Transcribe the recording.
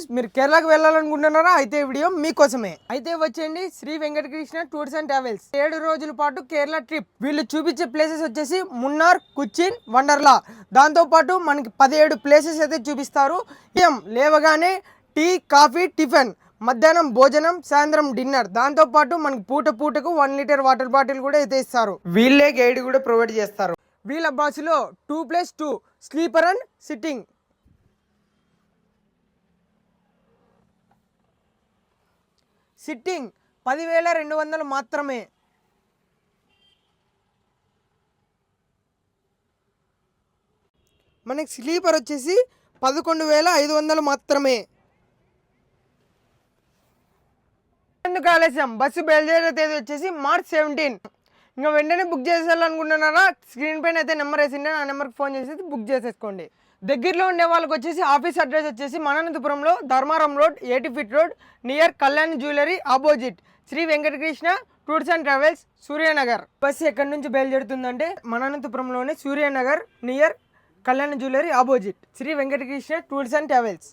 Friends మీరు కేరళకు వెళ్ళాలనుకుంటున్నారా? అయితే వీడియో మీకోసమే. అయితే వచ్చేయండి Shri Venkatakrishna tours and travels. ఏడు రోజుల పాటు కేరళ ట్రిప్. వీళ్ళు చూపించే ప్లేసెస్ వచ్చేసి మున్నార్ కుచ్చిన్ వండర్లా. దాంతో పాటు మనకి పదిహేడు ప్లేసెస్ అయితే చూపిస్తారు. ఏం? లేవగానే టీ కాఫీ టిఫిన్. మధ్యాహ్నం భోజనం సాయంత్రం డిన్నర్. దాంతో పాటు మనకి పూట పూటకు వన్ లీటర్ వాటర్ బాటిల్ కూడా అయితే ఇస్తారు. వీళ్ళే గైడ్ కూడా ప్రొవైడ్ చేస్తారు. వీళ్ళ బస్సులో two plus two sleeper and sitting. Sitting పదివేల రెండు వందలు మాత్రమే. మనకి స్లీపర్ వచ్చేసి పదకొండు వేల ఐదు వందలు మాత్రమే. ఎందుకు ఆలస్యం బస్సు బయలుదేరే తేదీ వచ్చేసి మార్చ్ సెవెంటీన్. ఇంకా వెంటనే బుక్ చేసేయాలనుకుంటున్నారా? స్క్రీన్ పైన అయితే నెంబర్ వేసిండే ఆ నెంబర్కి ఫోన్ చేసి బుక్ చేసేసుకోండి. దగ్గరలో ఉండే వాళ్ళకి వచ్చేసి ఆఫీస్ అడ్రస్ వచ్చేసి మననంతపురంలో Dharmaram road eighty feet road near Kalyan jewellery opposite Shri Venkatakrishna tours and travels Suryanagar. Bus ఎక్కడి నుంచి బయలుదేరుతుందంటే మననంతపురంలోనే Suryanagar near Kalyan jewellery opposite Shri Venkatakrishna tours and travels